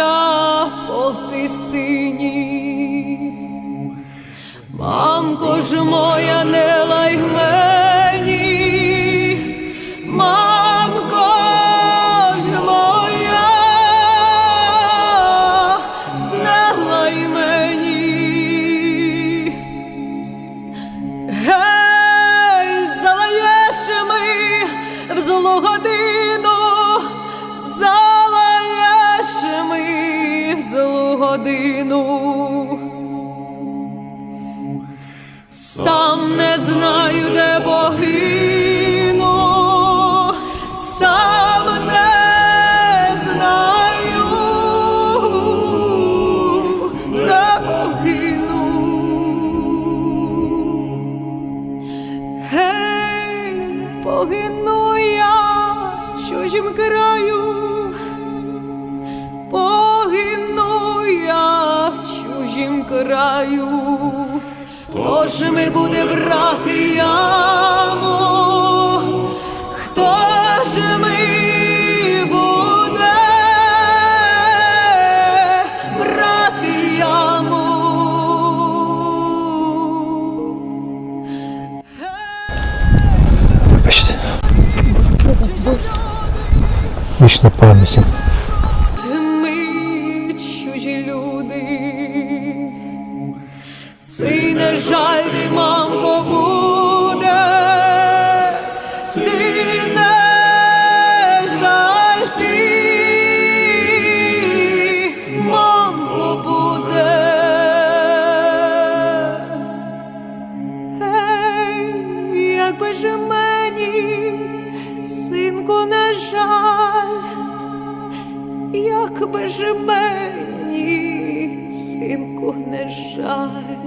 кача, от і синій. Мамко ж моя, не годину. Сам не знаю, де погину, сам не знаю, де погину. Погину я в чужім краю, чужім краю, хто ж ми буде брати яму, хто ж ми буде брати яму? Вибачте. Вічна пам'ять. Цей не жаль ти, мамко, буде, цей не жаль ти, мамко, буде. Ей, якби ж мені, синку, не жаль, якби ж мені, синку, не жаль,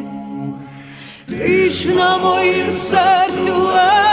ти ж на моїм серцю лежиш,